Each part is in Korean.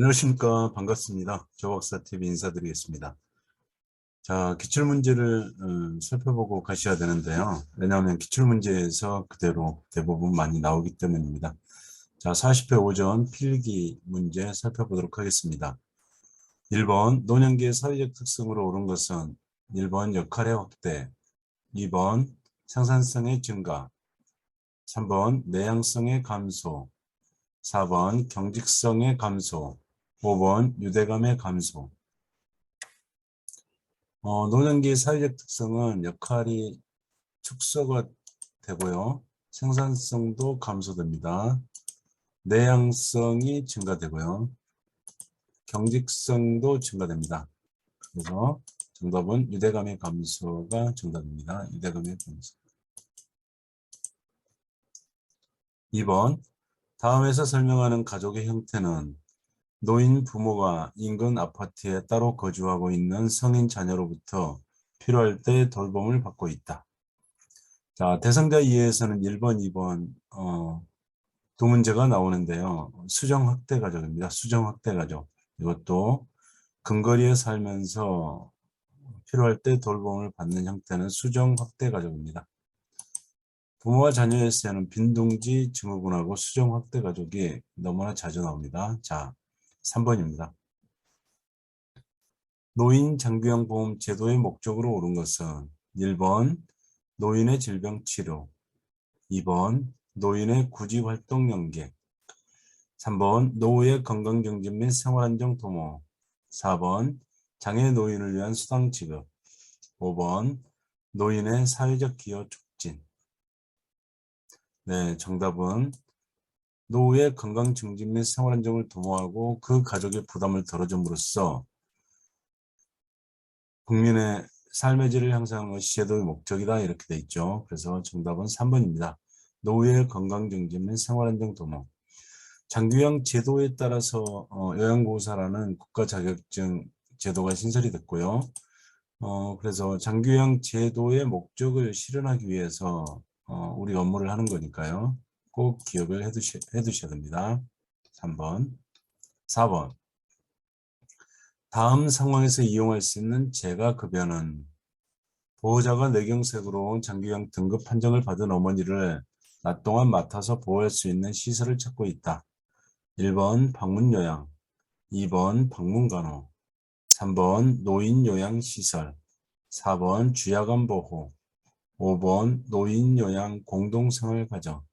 안녕하십니까. 반갑습니다. 조박사TV 인사드리겠습니다. 자 기출문제를 음, 살펴보고 가셔야 되는데요. 왜냐하면 기출문제에서 그대로 대부분 많이 나오기 때문입니다. 자 40회 오전 필기 문제 살펴보도록 하겠습니다. 1번 노년기의 사회적 특성으로 오른 것은 1번 역할의 확대 2번 생산성의 증가 3번 내향성의 감소 4번 경직성의 감소 5번 유대감의 감소 어, 노년기 사회적 특성은 역할이 축소가 되고요. 생산성도 감소됩니다. 내향성이 증가되고요. 경직성도 증가됩니다. 그래서 정답은 유대감의 감소가 정답입니다. 유대감의 감소. 2번 다음에서 설명하는 가족의 형태는 노인 부모가 인근 아파트에 따로 거주하고 있는 성인 자녀로부터 필요할 때 돌봄을 받고 있다. 자, 대상자 이해에서는 1번, 2번 어, 두 문제가 나오는데요. 수정 확대 가족입니다. 수정 확대 가족. 이것도 근거리에 살면서 필요할 때 돌봄을 받는 형태는 수정 확대 가족입니다. 부모와 자녀에서는 빈둥지 증후군하고 수정 확대 가족이 너무나 자주 나옵니다. 자, 3번입니다. 노인 장기형 보험 제도의 목적으로 오른 것은 1번 노인의 질병 치료 2번 노인의 구직 활동 연계 3번 노후의 건강 경진 및 생활 안정 도모 4번 장애 노인을 위한 수당 지급 5번 노인의 사회적 기여 촉진 네 정답은 노후의 건강 증진 및 생활 안정을 도모하고 그 가족의 부담을 덜어줌으로써 국민의 삶의 질을 향상하는 것이 제도의 목적이다 이렇게 돼 있죠. 그래서 정답은 3번입니다. 노후의 건강 증진 및 생활 안정 도모 장기형 제도에 따라서 어, 요양보호사라는 국가 자격증 제도가 신설이 됐고요. 어, 그래서 장기형 제도의 목적을 실현하기 위해서 어, 우리 업무를 하는 거니까요. 꼭 기억을 해두시, 해두셔야 됩니다. 3번. 4번. 다음 상황에서 이용할 수 있는 재가 급여는 보호자가 뇌경색으로 장기형 등급 판정을 받은 어머니를 낮 동안 맡아서 보호할 수 있는 시설을 찾고 있다. 1번 방문 요양, 2번 방문 간호, 3번 노인 요양 시설, 4번 주야간 보호, 5번 노인 요양 공동생활 가정,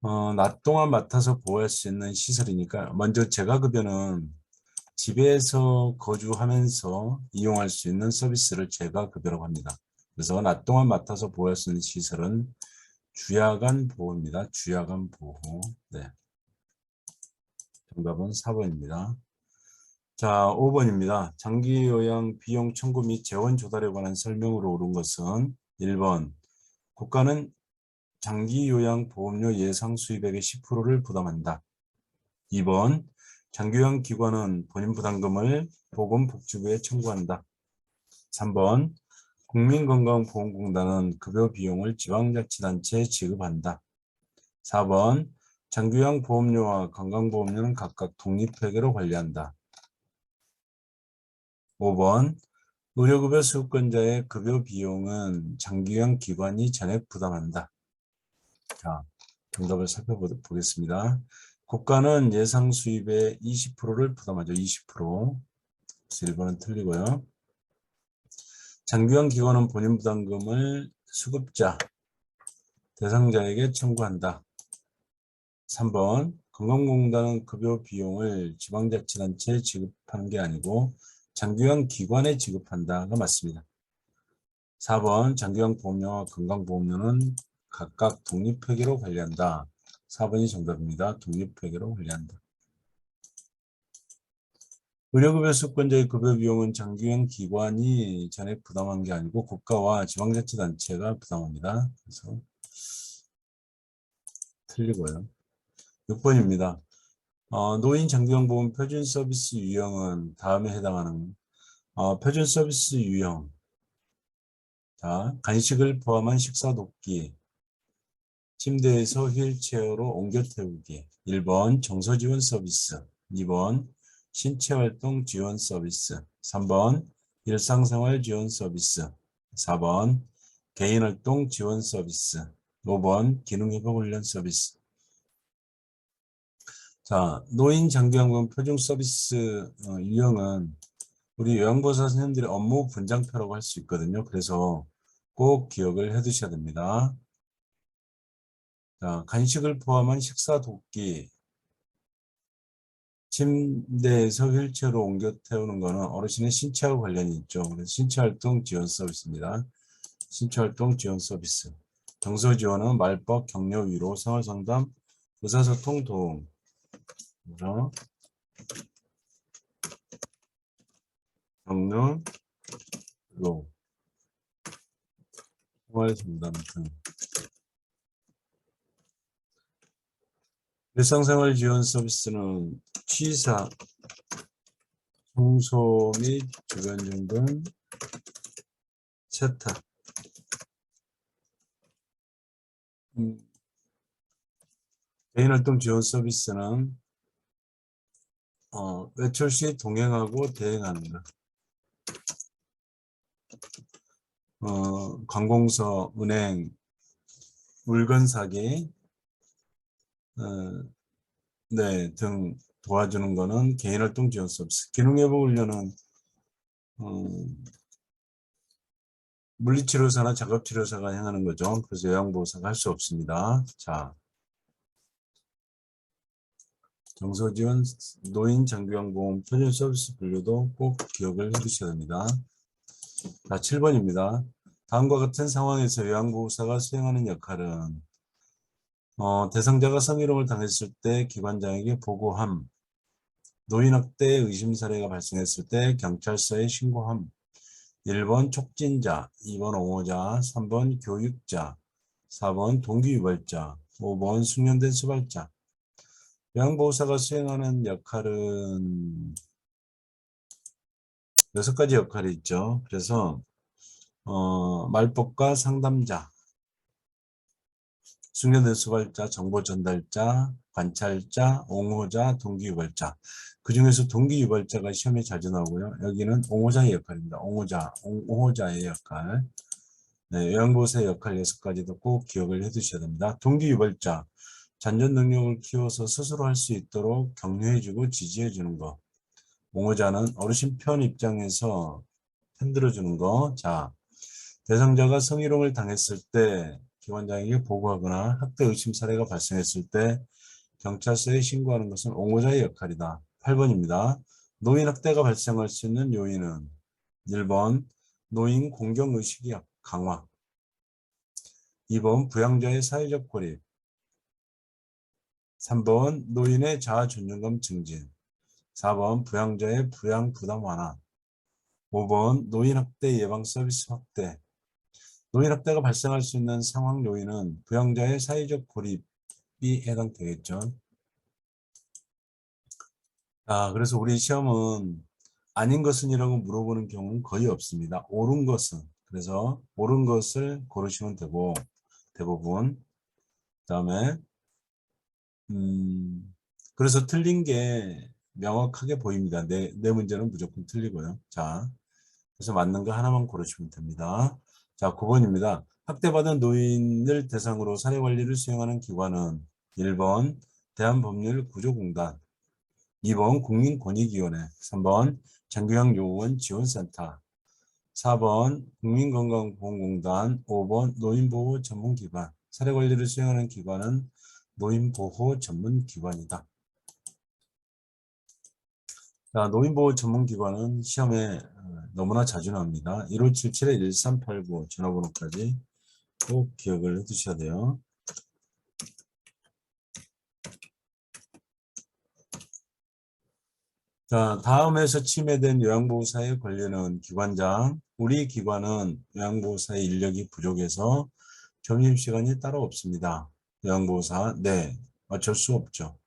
어, 낮 동안 맡아서 보호할 수 있는 시설이니까 먼저 재가급여는 집에서 거주하면서 이용할 수 있는 서비스를 재가급여라고 합니다. 그래서 낮 동안 맡아서 보호할 수 있는 시설은 주야간 보호입니다. 주야간 보호. 네. 정답은 4번입니다. 자, 5번입니다. 장기 요양 비용 청구 및 재원 조달에 관한 설명으로 오른 것은 1번 국가는 장기 요양 보험료 예상 수입액의 10%를 부담한다. 2번 장기요양 기관은 본인 부담금을 보건복지부에 청구한다. 3번 국민건강보험공단은 급여 비용을 지방자치단체에 지급한다. 4번 장기요양 보험료와 건강보험료는 각각 독립회계로 관리한다. 5번 의료급여 수급권자의 급여 비용은 장기요양 기관이 전액 부담한다. 자, 정답을 살펴보겠습니다. 국가는 예상 수입의 20%를 부담하죠. 20%. 그래서 1번은 틀리고요. 장기형 기관은 본인 부담금을 수급자, 대상자에게 청구한다. 3번 건강공단은 급여 비용을 지방자치단체에 지급하는 게 아니고 장기형 기관에 지급한다가 맞습니다. 4번 장기형 보험료와 건강보험료는 각각 독립회계로 관리한다. 4번이 정답입니다. 독립회계로 관리한다. 의료급여 수권자의 급여 비용은 장기형 기관이 전액 부담한 게 아니고 국가와 지방자치단체가 부담합니다. 그래서 틀리고요. 6번입니다. 어, 노인 장기형보험 표준 서비스 유형은 다음에 해당하는 어, 표준 서비스 유형 자, 간식을 포함한 식사 돕기 침대에서 휠체어로 옮겨 태우기. 1번 정서지원 서비스. 2번 신체활동 지원 서비스. 3번 일상생활 지원 서비스. 4번 개인활동 지원 서비스. 5번 기능회복 훈련 서비스. 자 노인 장기연금 표준 서비스 어, 유형은 우리 요양보호사 선생님들의 업무 분장표라고 할 수 있거든요. 그래서 꼭 기억을 해 두셔야 됩니다. 자, 간식을 포함한 식사 돕기 침대에서 휠체어로 옮겨 태우는 것은 어르신의 신체와 관련이 있죠. 그래서 신체활동 지원 서비스입니다. 신체활동 지원 서비스. 정서 지원은 말법, 격려, 위로, 생활 상담, 의사소통 도움. 그래서 격려, 위로, 생활 상담 등. 일상생활 지원 서비스는 취사, 청소 및 주변 정돈, 세탁, 음, 개인활동 지원 서비스는 어, 외출 시 동행하고 것. 어, 관공서, 은행, 물건 사기, 어, 네, 등 도와주는 거는 개인활동 지원 서비스. 기능회복 훈련은 어, 물리치료사나 작업치료사가 행하는 거죠. 그래서 요양보호사가 할 수 없습니다. 자, 정서지원 노인 장기요양보험 표준 서비스 분류도 꼭 기억을 해두셔야 됩니다. 자, 7번입니다. 다음과 같은 상황에서 요양보호사가 수행하는 역할은 어, 대상자가 성희롱을 당했을 때 기관장에게 보고함, 노인학대 의심 사례가 발생했을 때 경찰서에 신고함, 1번 촉진자, 2번 옹호자, 3번 교육자, 4번 동기유발자, 5번 숙련된 수발자. 요양보호사가 수행하는 역할은 여섯 가지 역할이 있죠. 그래서 어, 말법과 상담자, 숙련된 수발자, 정보 전달자, 관찰자, 옹호자, 동기유발자. 그 중에서 동기유발자가 시험에 자주 나오고요. 여기는 옹호자의 역할입니다. 옹호자, 옹호자의 역할. 네, 요양보호사의 역할 여섯 가지도 꼭 기억을 해 두셔야 됩니다. 동기유발자, 잔존 능력을 키워서 스스로 할 수 있도록 격려해주고 지지해주는 거. 옹호자는 어르신 편 입장에서 흔들어주는 거. 자, 대상자가 성희롱을 당했을 때 기관장에게 보고하거나 학대 의심 사례가 발생했을 때 경찰서에 신고하는 것은 옹호자의 역할이다. 8번입니다. 노인 학대가 발생할 수 있는 요인은 1번 노인 공경의식이 강화. 2번 부양자의 사회적 고립. 3번 노인의 자아 존중감 증진. 4번 부양자의 부양 부담 완화. 5번 노인 학대 예방 서비스 확대 노인 학대가 발생할 수 있는 상황 요인은 부양자의 사회적 고립이 해당되겠죠. 아, 그래서 우리 시험은 아닌 것은 이라고 물어보는 경우는 거의 없습니다. 옳은 것은. 그래서 옳은 것을 고르시면 되고 대부분 그 다음에 음, 그래서 틀린 게 명확하게 보입니다. 내, 내 문제는 무조건 틀리고요. 자, 그래서 맞는 거 하나만 고르시면 됩니다. 자, 9번입니다. 학대받은 노인을 대상으로 사례 관리를 수행하는 기관은 1번 대한법률구조공단 2번 국민권익위원회 3번 장교양 요원 지원센터 4번 국민건강보험공단 5번 노인보호 전문기관 사례 관리를 수행하는 기관은 노인보호 전문기관이다. 자, 노인보호 전문기관은 시험에 너무나 자주 나옵니다. 1577-1389 전화번호까지 꼭 기억을 해두셔야 돼요. 자, 다음에서 침해된 요양보호사의 권리는 기관장. 우리 기관은 요양보호사의 인력이 부족해서 점심시간이 따로 없습니다. 요양보호사, 네, 어쩔 수 없죠.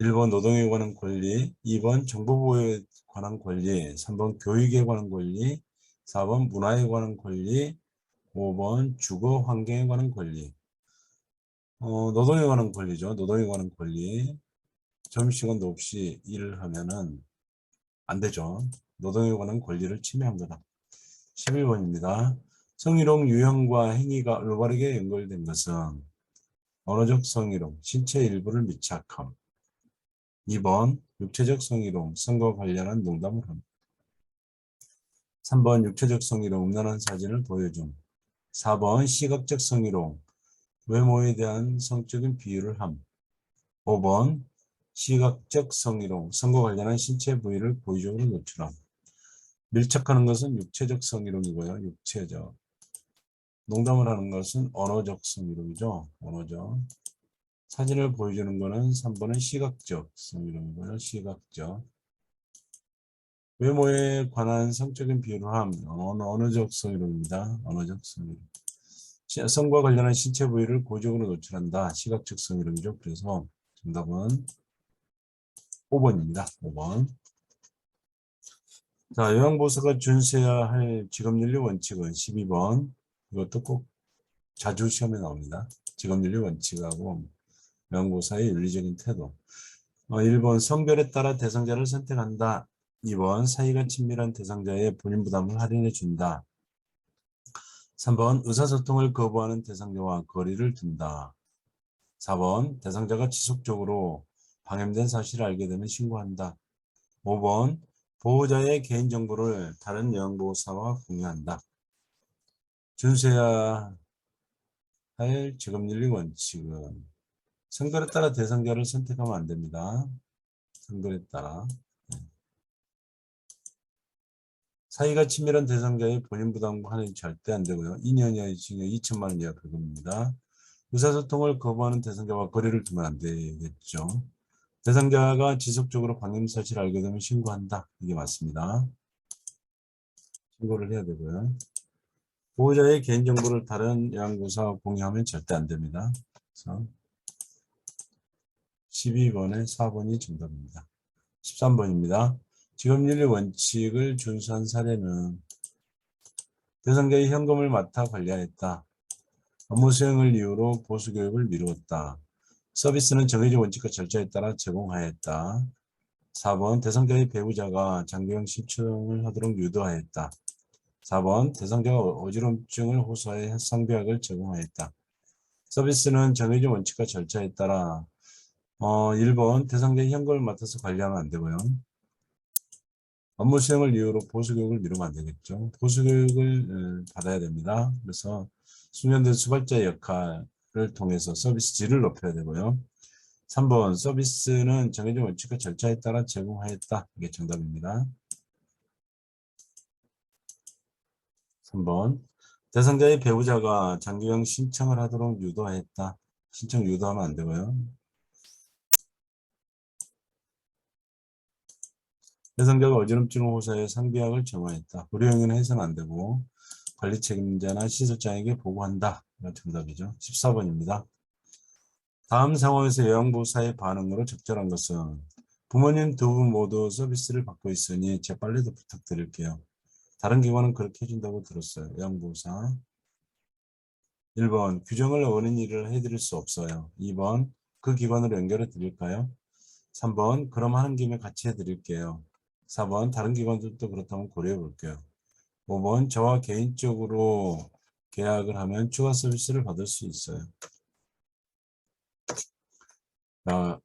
1번 노동에 관한 권리, 2번 정보보호에 관한 권리, 3번 교육에 관한 권리, 4번 문화에 관한 권리, 5번 주거 환경에 관한 권리. 어, 노동에 관한 권리죠. 노동에 관한 권리. 점심시간도 없이 일을 하면은 안 되죠. 노동에 관한 권리를 침해한 거다. 11번입니다. 성희롱 유형과 행위가 올바르게 연결된 것은 언어적 성희롱, 신체 일부를 미착함. 2번 육체적 성희롱, 성과 관련한 농담을 함. 3번 육체적 성희롱, 음란한 사진을 보여줌. 4번 시각적 성희롱, 외모에 대한 성적인 비유를 함. 5번 시각적 성희롱, 성과 관련한 신체 부위를 고의적으로 노출함. 밀착하는 것은 육체적 성희롱이고요. 육체적. 농담을 하는 것은 언어적 성희롱이죠. 언어적. 사진을 보여주는 것은 3번은 시각적 성희롱이고요. 시각적. 외모에 관한 성적인 비유를 함. 언어, 언어적 성희롱입니다. 언어적 성희롱. 시- 성과 관련한 신체 부위를 고의적으로 노출한다. 시각적 성희롱이죠. 그래서 정답은 5번입니다. 5번. 자, 요양보호사가 준수해야 할 직업윤리 원칙은 12번. 이것도 꼭 자주 시험에 나옵니다. 직업윤리 원칙하고 요양보호사의 윤리적인 태도. 어, 1번 성별에 따라 대상자를 선택한다. 2번 사이가 친밀한 대상자의 본인 부담을 할인해 준다. 3번 의사소통을 거부하는 대상자와 거리를 둔다. 4번 대상자가 지속적으로 방임된 사실을 알게 되면 신고한다. 5번 보호자의 개인정보를 다른 요양보호사와 공유한다. 준수해야 할 직업윤리 원칙은 성별에 따라 대상자를 선택하면 안 됩니다. 성별에 따라. 네. 사이가 친밀한 대상자의 본인 부담 할인 절대 안 되고요. 2년 이하의 징역 2천만 원 이하 벌금입니다. 의사소통을 거부하는 대상자와 거리를 두면 안 되겠죠. 대상자가 지속적으로 방임 사실을 알게 되면 신고한다. 이게 맞습니다. 신고를 해야 되고요. 보호자의 개인정보를 다른 요양보호사와 공유하면 절대 안 됩니다. 그래서 12번에 4번이 정답입니다. 13번입니다. 직업윤리 원칙을 준수한 사례는 대상자의 현금을 맡아 관리하였다. 업무 수행을 이유로 보수교육을 미루었다. 서비스는 정해진 원칙과 절차에 따라 제공하였다. 4번 대상자의 배우자가 장기형 신청을 하도록 유도하였다. 4번 대상자가 어지럼증을 호소해 상비약을 제공하였다. 서비스는 정해진 원칙과 절차에 따라 어, 1번 대상자의 현금을 맡아서 관리하면 안 되고요. 업무 수행을 이유로 보수교육을 미루면 안 되겠죠. 보수교육을 에, 받아야 됩니다. 그래서 숙련된 수발자 역할을 통해서 서비스 질을 높여야 되고요. 3번 서비스는 정해진 원칙과 절차에 따라 제공하였다. 이게 정답입니다. 3번 대상자의 배우자가 장기형 신청을 하도록 유도했다. 신청 유도하면 안 되고요. 대상자가 어지럼증을 호소해 상비약을 정하였다. 불효행위는 해서는 안 되고 관리 책임자나 시설장에게 보고한다. 이가 정답이죠. 14번입니다. 다음 상황에서 요양보호사의 반응으로 적절한 것은 부모님 두 분 모두 서비스를 받고 있으니 재빨리 도 부탁드릴게요. 다른 기관은 그렇게 해준다고 들었어요. 요양보호사. 1번 규정을 어린 일을 해드릴 수 없어요. 2번 그 기관으로 연결해 드릴까요? 3번 그럼 하는 김에 같이 해드릴게요. 4번 다른 기관들도 그렇다면 고려해 볼게요. 5번 저와 개인적으로 계약을 하면 추가 서비스를 받을 수 있어요. 자,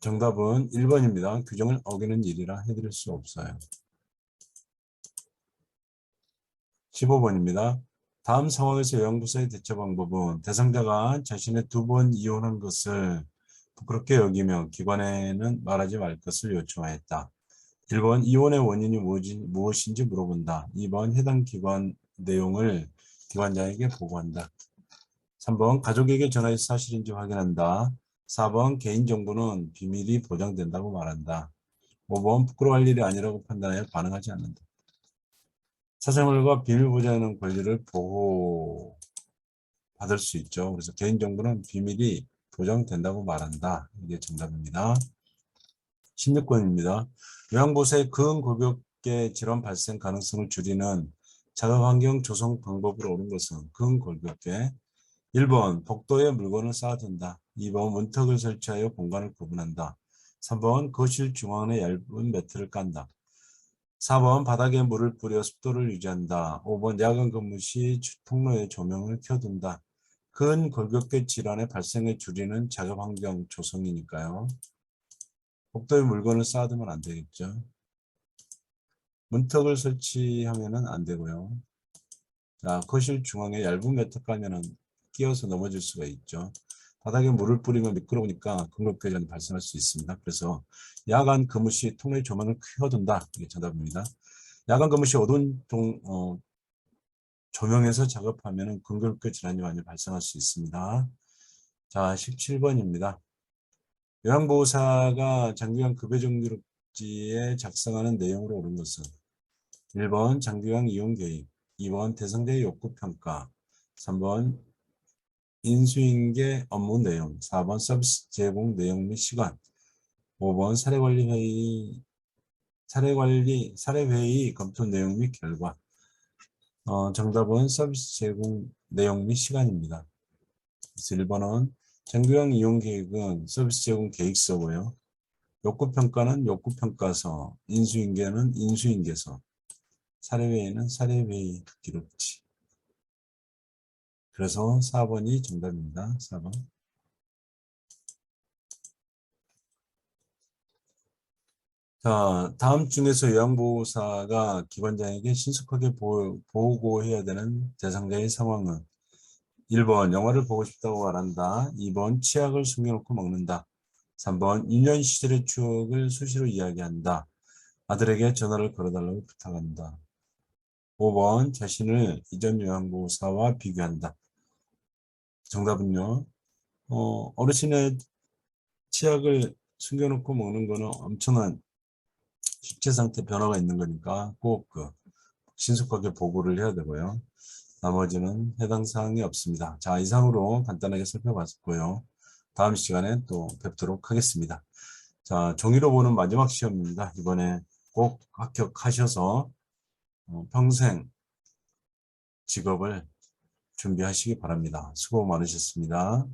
정답은 1번입니다. 규정을 어기는 일이라 해드릴 수 없어요. 15번입니다. 다음 상황에서 요양부서의 대처 방법은 대상자가 자신의 두 번 이혼한 것을 부끄럽게 여기며 기관에는 말하지 말 것을 요청하였다. 1번 이혼의 원인이 무엇인지 물어본다. 2번 해당 기관 내용을 기관장에게 보고한다. 3번 가족에게 전화해서 사실인지 확인한다. 4번 개인정보는 비밀이 보장된다고 말한다. 5번 부끄러워할 일이 아니라고 판단하여 반응하지 않는다. 사생활과 비밀 보장하는 권리를 보호 받을 수 있죠. 그래서 개인정보는 비밀이 보장된다고 말한다. 이게 정답입니다. 16번입니다. 요양보호사의 근골격계 질환 발생 가능성을 줄이는 자가환경 조성 방법으로 옳은 것은 근골격계 1번 복도에 물건을 쌓아둔다. 2번 문턱을 설치하여 공간을 구분한다. 3번 거실 중앙에 얇은 매트를 깐다. 4번 바닥에 물을 뿌려 습도를 유지한다. 5번 야간 근무 시 통로에 조명을 켜둔다. 근 골격계 질환의 발생을 줄이는 작업 환경 조성이니까요. 복도에 물건을 쌓아두면 안 되겠죠. 문턱을 설치하면은 안 되고요. 자, 거실 중앙에 얇은 깔면은 끼어서 넘어질 수가 있죠. 바닥에 물을 뿌리면 미끄러우니까 근골격전이 발생할 수 있습니다. 그래서 야간 근무 시 통로의 조명을 켜둔다. 이게 정답입니다. 야간 근무 시 어두운 동, 어, 조명에서 작업하면 근골격 질환이 많이 발생할 수 있습니다. 자, 17번입니다. 요양보호사가 장기간 급여정기록지에 작성하는 내용으로 옳은 것은 1번 장기간 이용계획, 2번 대상자의 욕구 평가, 3번 인수인계 업무 내용, 4번 서비스 제공 내용 및 시간, 5번 사례관리 회의, 사례관리, 사례회의 검토 내용 및 결과. 어, 정답은 서비스 제공 내용 및 시간입니다. 그래서 1번은 장기형 이용 계획은 서비스 제공 계획서고요. 욕구 평가는 욕구 평가서, 인수인계는 인수인계서, 사례회의는 사례회의 기록지. 그래서 4번이 정답입니다. 4번. 자, 다음 중에서 요양보호사가 기관장에게 신속하게 보, 보고해야 되는 대상자의 상황은 1번 영화를 보고 싶다고 말한다. 2번 치약을 숨겨놓고 먹는다. 3번 유년 시절의 추억을 수시로 이야기한다. 아들에게 전화를 걸어달라고 부탁한다. 5번 자신을 이전 요양보호사와 비교한다. 정답은요. 어, 어르신의 치약을 숨겨놓고 먹는 거는 엄청난 신체 상태 변화가 있는 거니까 꼭 그 신속하게 보고를 해야 되고요. 나머지는 해당 사항이 없습니다. 자, 이상으로 간단하게 살펴봤고요. 다음 시간에 또 뵙도록 하겠습니다. 자, 종이로 보는 마지막 시험입니다. 이번에 꼭 합격하셔서 어, 평생 직업을 준비하시기 바랍니다. 수고 많으셨습니다.